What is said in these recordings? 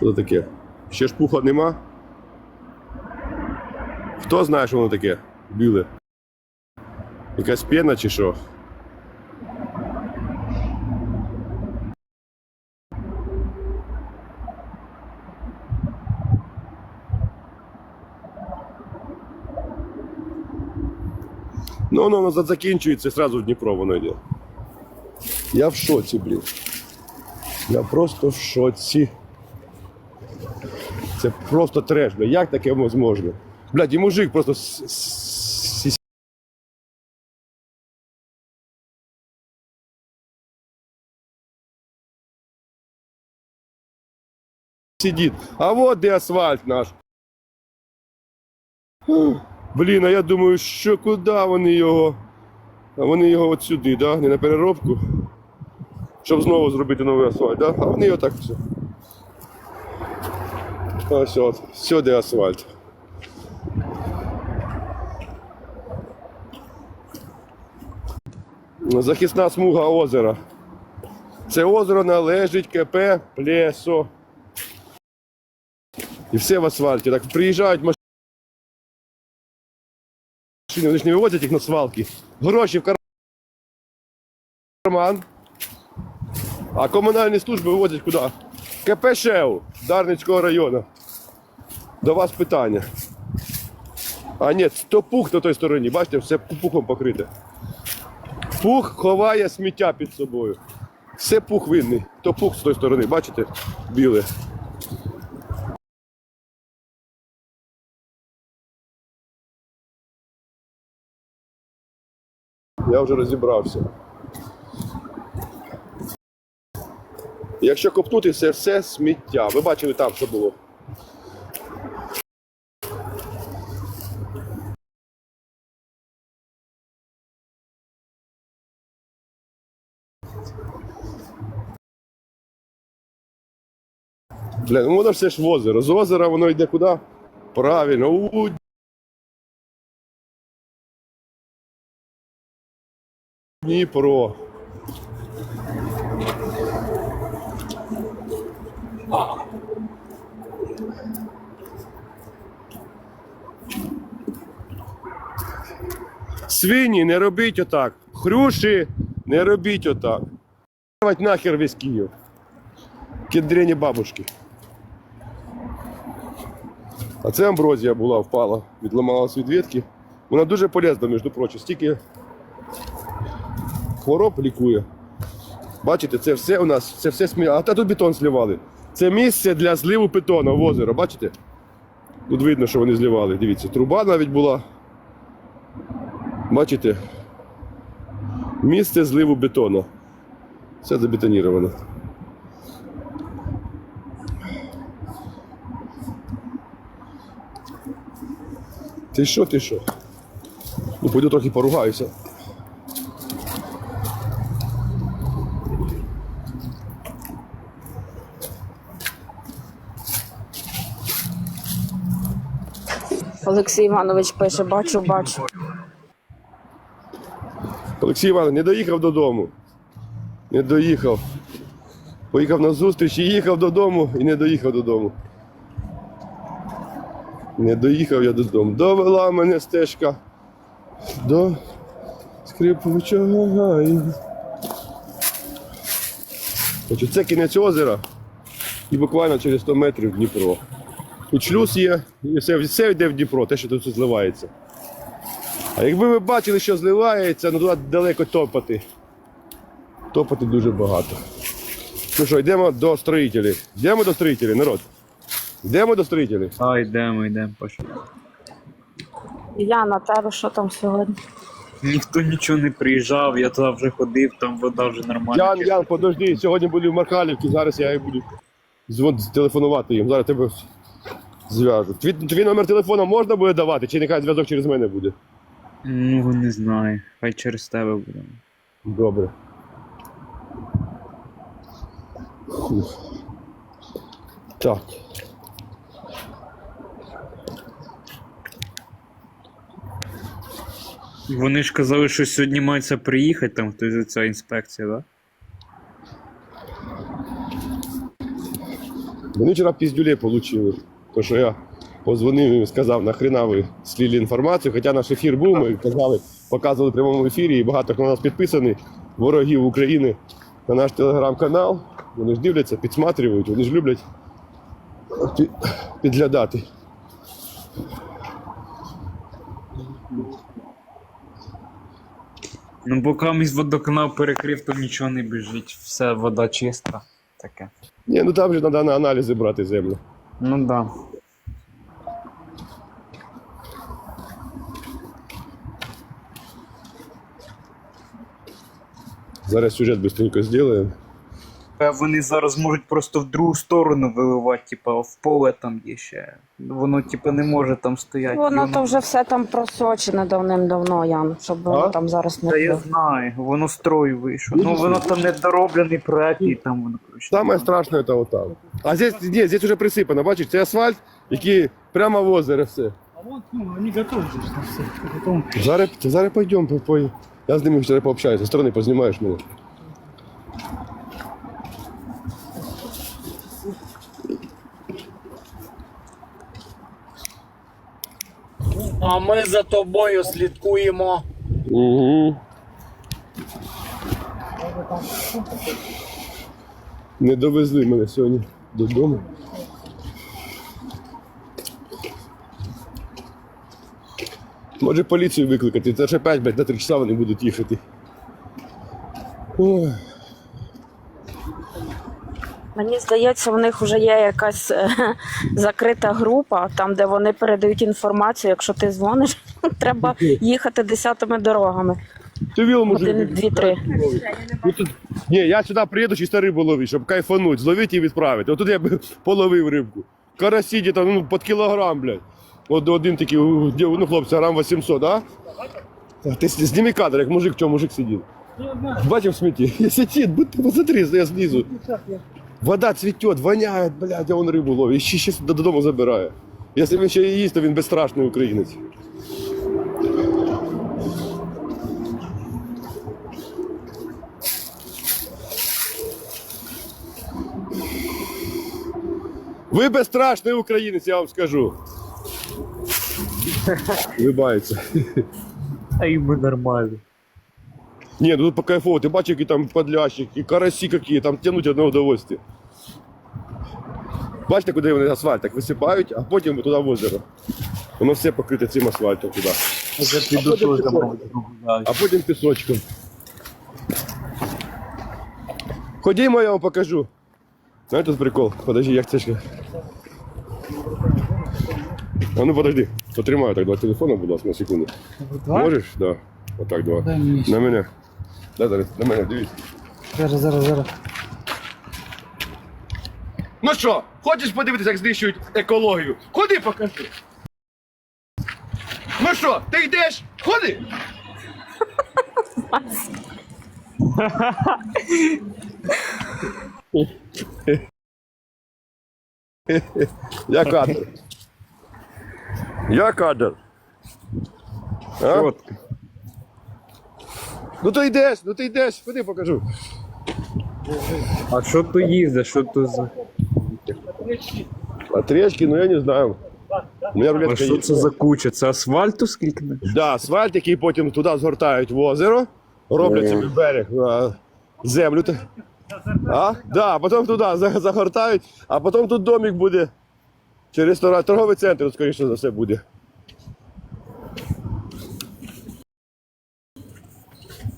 Що це таке? Ще ж пуха нема? Хто знає, що воно таке? Біле? Якась пена чи що? Ну, воно, воно закінчується і одразу в Дніпро воно йде. Я в шоці, блін. Я просто в шоці. Це просто треш, бля. Як таке можливо? Блядь, і мужик просто сидить. А вот де асфальт наш. Блін, а я думаю, що куди вони його? А вони його от сюди, да? Не на переробку. Щоб знову зробити новий асфальт, да? А вони його так все. Ось от, сюди асфальт. Захисна смуга озера. Це озеро належить КП Плесо. І все в асфальті. Так приїжджають машини, вони ж не вивозять їх на свалки. Гроші в карман. А комунальні служби вивозять куди? КП ШЕУ Дарницького району. До вас питання. А ні, то пух на той стороні, бачите, все пухом покрите. Пух ховає сміття під собою. Все пух винний. То пух з тої сторони, бачите? Біле. Я вже розібрався. Якщо копнути, це все сміття. Ви бачили там, що було. Бля, ну воно ж все ж в озеро. З озера воно йде куди? Правильно, Дніпро. Свині, не робіть отак. Хрюші, не робіть отак. Нахер весь Київ. Кедрені бабушки. А це амброзія була, впала, відламалась від ветки. Вона дуже полезна, між прочим. Стільки хвороб лікує. Бачите, це все у нас, це все смі... А та тут бетон зливали. Це місце для зливу бетону в озеро, бачите? Тут видно, що вони зливали. Дивіться, труба навіть була. Бачите? Місце зливу бетону. Все забетоніровано. Ти що, ти що? Ну, пойду трохи поругаюся. Олексій Іванович пише, бачу, бачу. Олексій Іванович не доїхав додому. Не доїхав. Поїхав на зустріч і їхав додому і не доїхав додому. Не доїхав я додому. Довела мене стежка до скрипучого гаю. Це кінець озера і буквально через 100 метрів Дніпро. Тут шлюз є, і все, все йде в Дніпро, те, що тут зливається. А якби ви бачили, що зливається, ну туди далеко топати. Топати дуже багато. Ну що, йдемо до строїтелів. Йдемо до строїтелів, народ. Йдемо до строїтелів. А, йдемо, йдемо, пошли. Я на тебе, що там сьогодні? Ніхто нічого не приїжджав, я туди вже ходив, там вода вже нормальна. Ян, Ян, подожди, сьогодні буду в Мархалівці, зараз я буду дзвон- телефонувати їм. Зараз тебе зв'яжу. Твій, твій номер телефону можна буде давати, чи нехай зв'язок через мене буде? Ну, не знаю. Хай через тебе буде. Добре. Фух. Так. Вони ж казали, що сьогодні мається приїхати там хтось ця інспекція, так? Да? Вони вчора піздюлей отримали. То, що я позвонив і сказав, нахрена ви слили інформацію, хоча наш ефір був, ми казали, показували в прямому ефірі, і багато хто на нас підписаний, ворогів України на наш телеграм-канал. Вони ж дивляться, підсматрюють, вони ж люблять підглядати. Ну, бо камінь водоканал перекрив, то нічого не біжить. Все, вода чиста. Таке. Ні, ну там же треба на аналізи брати землю. Ну да. Зараз сюжет быстренько зробимо. Вони зараз можуть просто в другу сторону виливати, типа в поле там є ще. Воно, типа, не може там стояти. Воно то вже все там просочене давним-давно, Ян, щоб воно там зараз не Та я було. знаю, воно строй вийшов. Ну воно там недороблений проект, і там воно коротше. Самое страшное это вот там. А здесь, ні, здесь уже присипано, бачиш, це асфальт, який прямо в озеро все. А вот, ну, они готовы здесь на все. Потом Зараз, зараз пойдем, по, по, я з ними вчора пообщаюся, з сторони познімаєш мене. А ми за тобою слідкуємо. Угу. Не довезли мене сьогодні додому. Може поліцію викликати, це ж опять, блядь, на три часа вони будуть їхати. Ой. Мені здається, в них вже є якась е, закрита група, там, де вони передають інформацію. Якщо ти дзвониш, треба їхати десятими дорогами. Ти віл, мужик. Один, дві, три. Ну. Ні, я сюди приїду чисто рибу ловити, щоб кайфануть, зловити і відправити. Отут я б половив рибку. Карасі десь ну, під кілограм, блядь. От один такий, ну, хлопці, грам 800, а? Ти зніми кадр, як мужик, чому мужик сидів. Бачив смітті? Я сидить, будь посмотри, я знизу. Вода цвітет, воняє, блядь, а он рибу ловить. Ще, ще додому забирає. Якщо він ще її їсть, то він безстрашний українець. Ви безстрашний українець, я вам скажу. Вибається. А ми нормально. Ні, ну тут по кайфово, ти бачиш, які там подлящики, карасі які, там тянуть одне удовольствие. Бачите, куди вони асфальт так висипають, а потім туди в озеро. Воно все покрите цим асфальтом туди. Вже піду потім теж пісок. там. А потім пісочком. Ходімо, я вам покажу. Знаєте прикол? Подожди, як це ж. А ну подожди, потримаю так два телефона, будь ласка, на секунду. Два? Можеш? Да. Отак два. Дай мені ще. На мене. Да, зараз, на мене, дивіться. Зараз, зараз, зараз. Ну що, хочеш подивитися, як знищують екологію? Ходи покажи. Ну що, ти йдеш? Ходи! Я кадр. Я кадр. А? Ну то йдеш, ну ти йдеш, ходи покажу. А що то їздить, що то за. Отречки, ну я не знаю. У мене А що є. це за куча? Це асфальту скільки? Да, асфальт, який потім туди згортають в озеро, роблять собі берег, а, землю. та- А? Да, потім туди за- загортають, а потім тут домик буде. Через тора- торговий центр, скоріше за все, буде.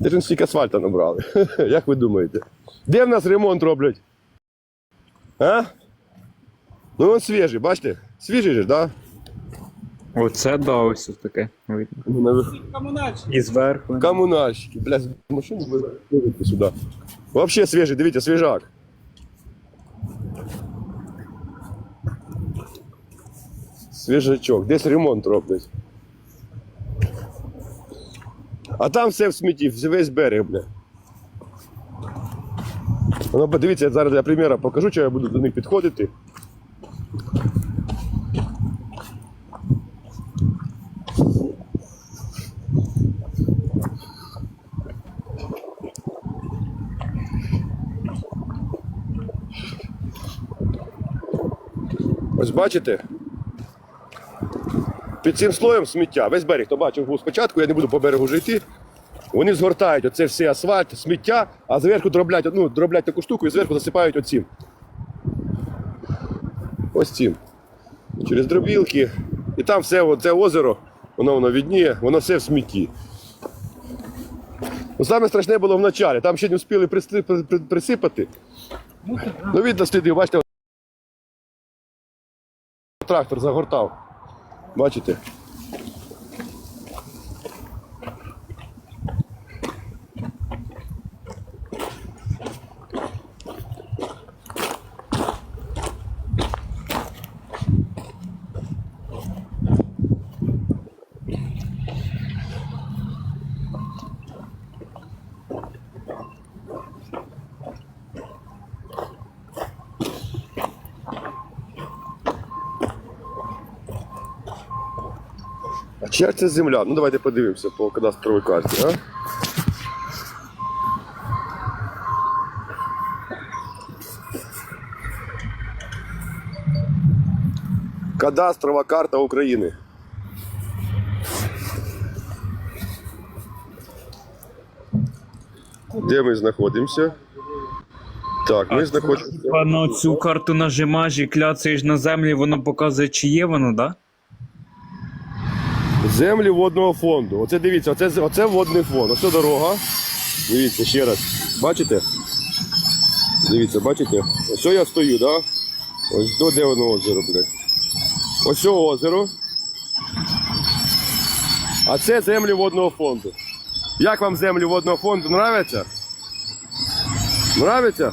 Де ж стільки асфальту набрали? Як ви думаєте? Де в нас ремонт роблять? А? Ну він свіжий, бачите? Свіжий же, так? Да? Оце да, ось таке видно. Ну. І зверху. Коммунальщики, блядь, машину вивезти сюди. Вообще свіжий, дивіться, свіжак. Свіжачок, десь ремонт роблять. А там все в смітті, весь берег, бля. Ну, подивіться, я зараз для примера покажу, що я буду до них підходити. Ось бачите? Під цим слоєм сміття. Весь берег, хто бачив був спочатку, я не буду по берегу вже йти. Вони згортають оце все асфальт, сміття, а зверху дроблять, ну, дроблять таку штуку і зверху засипають оцім. Ось цим. Через дробілки. І там все це озеро, воно воно відніє, воно все в смітті. Ну, саме страшне було в началі. Там ще не встигли приси- при- при- присипати. Ну, видно, сліди, бачите, трактор загортав. Бачите? Це земля? Ну давайте подивимося по кадастровій карті, а? Кадастрова карта України. Де ми знаходимося? Так, ми знаходимося. Типа на цю карту нажимаєш і кляцаєш на землі, воно показує, чи є воно, да? Землі водного фонду. Оце дивіться, оце, оце водний фонд. Оце дорога. Дивіться ще раз. Бачите? Дивіться, бачите? Ось я стою, да? Ось до де воно озеро, блядь. Ось озеро. А це землі водного фонду. Як вам землі водного фонду? Нравиться? Нравиться?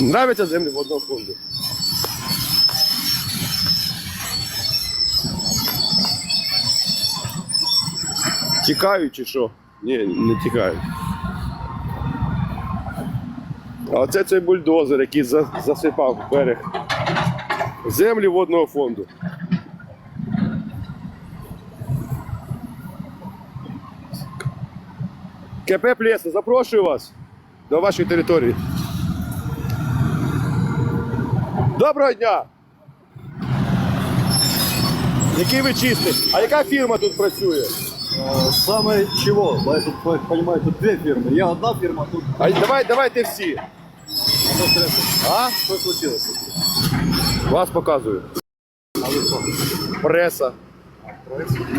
Нравиться землі водного фонду? Тікають чи що? Ні, не тікають. А оце цей бульдозер, який за- засипав берег землі водного фонду. КП Плеса, запрошую вас до вашої території. Доброго дня! Який ви чистий? А яка фірма тут працює? Самое чего? Я тут по- понимаю, тут две фирмы. Я одна фирма, тут А давай, давайте всі. стресс? А? Что случилось? Вас показую. А вы кто? Преса.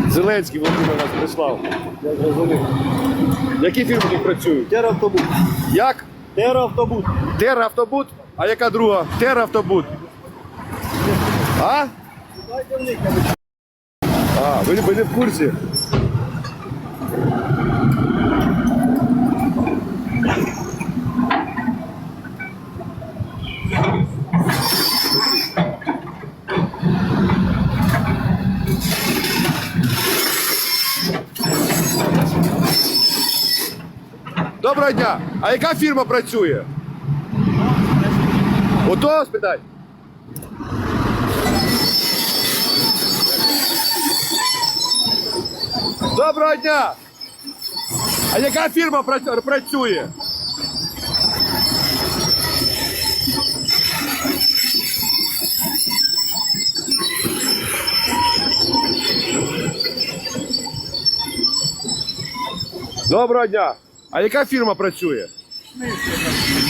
Зеленський Володимир нас прислав. Я зрозумів. Які фірми тут працюють? Теравтобут. Як? Теравтобут. Теравтобут? А яка друга? Теравтобут. А? Дайте в них. А, ви, ви не в курсі? Доброго дня! А яка фірма працює? Ото спитай. Доброго дня! А яка фірма працює? Доброго дня! А яка фірма працює?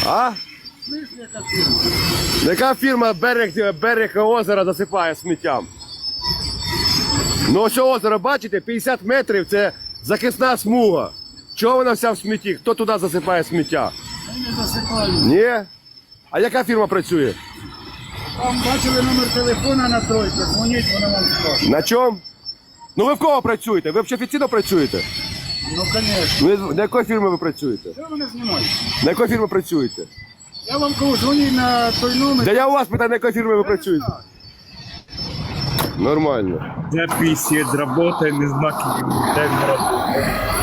А? Яка фірма берег, берег озера засипає сміттям? Ну ось озеро, бачите, 50 метрів це захисна смуга. Чого вона вся в смітті? Хто туди засипає сміття? Не засипаю. Ні? А яка фірма працює? Там бачили номер телефона на тройку, дзвоніть, вона вам скаже. На чому? Ну ви в кого працюєте? Ви взагалі офіційно працюєте? Ну, звісно. Ви, на якої фірми ви працюєте? Що ви не знімаєте? На якої фірми працюєте? Я вам кажу, дзвоніть на той номер. Да я у вас питаю, на якої фірми ви працюєте? Нормально. Пісід, робота, не знаки, де не робота.